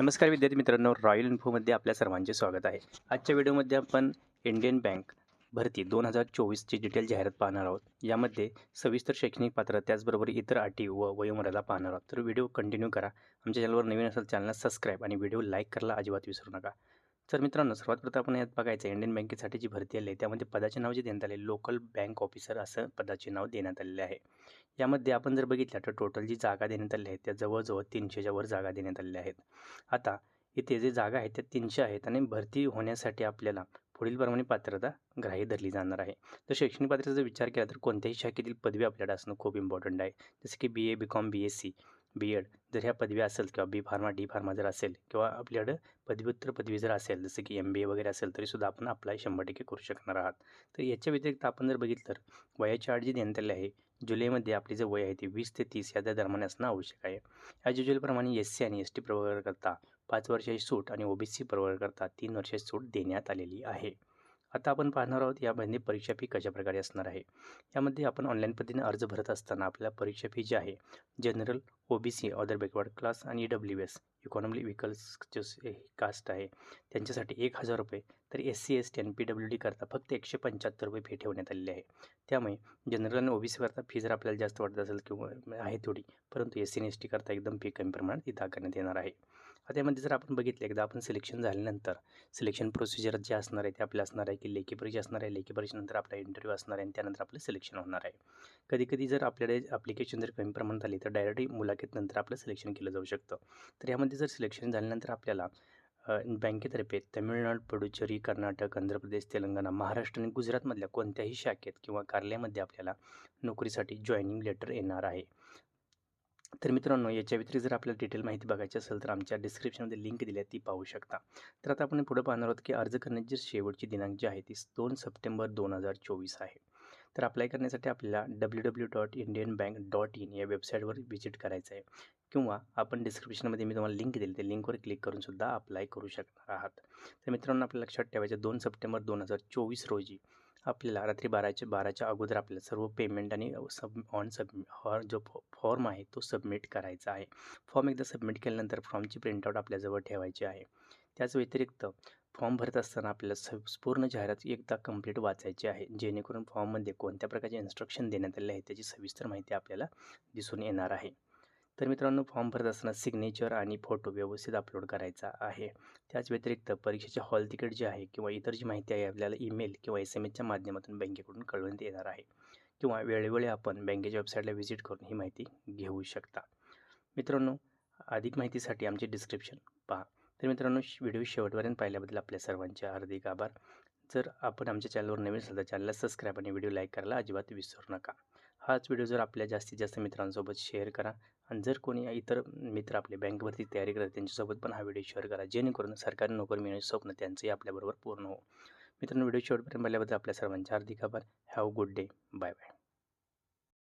नमस्कार विद्यार्थी मित्रांनो रॉयल इन्फोमध्ये आपल्या सर्वांचे स्वागत आहे. आजच्या व्हिडिओमध्ये आपण इंडियन बँक भरती दोन हजार चोवीसची डिटेल जाहिरात पाहणार आहोत. यामध्ये सविस्तर शैक्षणिक पात्र त्याचबरोबर इतर अटी व वयोमर्यादा पाहणार आहोत. तर व्हिडिओ कंटिन्यू करा. आमच्या चॅनलवर नवीन असेल चॅनलला सबस्क्राईब आणि व्हिडिओ लाईक करायला अजिबात विसरू नका. तर मित्रांनो सर्वात प्रथम आपण यात बघायचं इंडियन बँकेसाठी जी भरती आली आहे त्यामध्ये पदाचे नाव जे देण्यात आले लोकल बँक ऑफिसर असं पदाचे नाव देण्यात आलेले आहे. यामध्ये आपण जर बघितलं तर टोटल जी जागा देण्यात आली आहे त्या जवळजवळ तीनशेच्या वर जागा देण्यात आलेल्या आहेत. आता इथे जे जागा आहेत त्या तीनशे आहेत आणि भरती होण्यासाठी आपल्याला पुढीलप्रमाणे पात्रता ग्राह्य धरली जाणार आहे. तर शैक्षणिक पात्रतेचा विचार केला तर कोणत्याही शाखेतील पदवी आपल्याला असणं खूप इम्पॉर्टंट आहे. जसं की B A B Com B S C B Ed जर ह्या पदवी असेल किंवा बी फार्मा डी फार्मा जर असेल किंवा आपल्याकडं पदव्युत्तर पदवी जर असेल जसं की एम बी ए वगैरे असेल तरीसुद्धा आपण अप्लाय शंभर टक्के करू शकणार आहात. तर याच्या व्यतिरिक्त आपण जर बघितलं तर वयाची अट जी देण्यात आली आहे जुलैमध्ये आपली जे वय आहे ते वीस ते तीस या दरम्यान असणं आवश्यक आहे. या युजलप्रमाणे एस सी आणि एस टी प्रवर्गाकरता पाच वर्षाची सूट आणि ओ बी सी प्रवर्गाकरता तीन वर्षाची सूट देण्यात आलेली आहे. आता आपण पाहणार आहोत यामध्ये परीक्षा फी कशाप्रकारे असणार आहे? यामध्ये आपण ऑनलाईन पद्धतीने अर्ज भरत असताना आपल्याला परीक्षा फी जी आहे general O B C other backward class आणि E W S economy vehicles जे कास्ट आहे. त्यांच्यासाठी एक हजार रुपये तर एस सी एस टी आणि पी डब्ल्यू डी करता फक्त एकशे पंच्याहत्तर रुपये फी ठेवण्यात आलेली आहे. त्यामुळे जनरल आणि ओ बी सी करता फी जर आपल्याला जास्त वाटत असेल किंवा आहे थोडी परंतु एस सी आणि एस टी करता एकदम फी कमी प्रमाणात इथं करण्यात येणार आहे. आता यामध्ये जर आपण बघितलं एकदा आपण सिलेक्शन झाल्यानंतर सिलेक्शन प्रोसिजर जे असणार आहे ते आपलं असणार आहे की लेखी परीक्षा असणार आहे लेखी परीक्षेनंतर आपला इंटरव्ह्यू असणार आहे आणि त्यानंतर आपलं सिलेक्शन होणार आहे. कधी कधी जर आपल्याकडे ॲप्लिकेशन जर कमी प्रमाणात आली तर डायरेक्ट मुलाखतीनंतर आपलं सिलेक्शन केलं जाऊ शकतं. तर यामध्ये जर सिलेक्शन झाल्यानंतर आपल्याला बँकेतर्फे तमिळनाडू पुडुचेरी कर्नाटक आंध्र प्रदेश तेलंगणा महाराष्ट्र आणि गुजरातमधल्या कोणत्याही शाखेत किंवा कार्यालयामध्ये आपल्याला नोकरीसाठी जॉईनिंग लेटर येणार आहे. तर मित्रांनो याच्या व्यतिरिक्त जर आपल्याला डिटेल माहिती बघायची असेल तर आमच्या डिस्क्रिप्शनमध्ये लिंक दिली आहे ती पाहू शकता. तर आता आपण पुढे पाहणार आहोत की अर्ज करण्याची शेवटची दिनांक जी आहे ती दोन सप्टेंबर दोन हजार चोवीस आहे. तर अप्लाय करण्यासाठी आपल्याला W W dot Indian bank dot in या वेबसाईटवर व्हिजिट करायचं आहे. किंवा आपण डिस्क्रिप्शनमध्ये मी तुम्हाला लिंक दिली त्या लिंकवर क्लिक करून सुद्धा अप्लाय करू शकणार आहात. तर मित्रांनो आपल्या लक्षात ठेवायचं दोन सप्टेंबर दोन हजार चोवीस रोजी आपल्याला रात्री बाराच्या बाराच्या अगोदर आपल्याला सर्व पेमेंट आणि सब ऑन सब हॉर जो फॉर्म आहे तो सबमिट करायचा आहे. फॉर्म एकदा सबमिट केल्यानंतर फॉर्मची प्रिंटआउट आपल्याजवळ ठेवायची आहे. त्याच व्यतिरिक्त फॉर्म भरत असताना आपल्याला स पूर्ण जाहिरात एकदा कंप्लीट वाचायची आहे. जेणेकरून फॉर्ममध्ये कोणत्या प्रकारचे इन्स्ट्रक्शन देण्यात आले आहे त्याची सविस्तर माहिती आपल्याला दिसून येणार आहे. तर मित्रांनो फॉर्म भरत असताना सिग्नेचर आणि फोटो व्यवस्थित अपलोड करायचा आहे. त्याच व्यतिरिक्त परीक्षेचे हॉल तिकीट जे आहे किंवा इतर जी माहिती आहे आपल्याला ईमेल किंवा एस एम एसच्या माध्यमातून बँकेकडून कळवण्यात येणार आहे किंवा वेळोवेळी आपण बँकेच्या वेबसाईटला व्हिजिट करून ही माहिती घेऊ शकता. मित्रांनो अधिक माहितीसाठी आमचे डिस्क्रिप्शन पहा. तर मित्रांनो व्हिडिओ शेवटपर्यंत पाहिल्याबद्दल आपल्या सर्वांचे हार्दिक आभार. जर आपण आमच्या चॅनलवर नवीन असाल तर चॅनलला सबस्क्राईब आणि व्हिडिओ लाईक करायला अजिबात विसरू नका. हाच व्हिडिओ जर आपल्या जास्तीत जास्त मित्रांसोबत शेअर करा आणि जर कोणी इतर मित्र आपले बँकवरती तयारी करतात त्यांच्यासोबत पण हा व्हिडिओ शेअर करा जेणेकरून सरकारी नोकरी मिळण्याचे स्वप्न त्यांचंही आपल्याबरोबर पूर्ण हो मित्रांनो व्हिडिओ शेवटपर्यंत बघल्याबद्दल आपल्या सर्वांचे हार्दिक आभार. Have good day. Bye bye.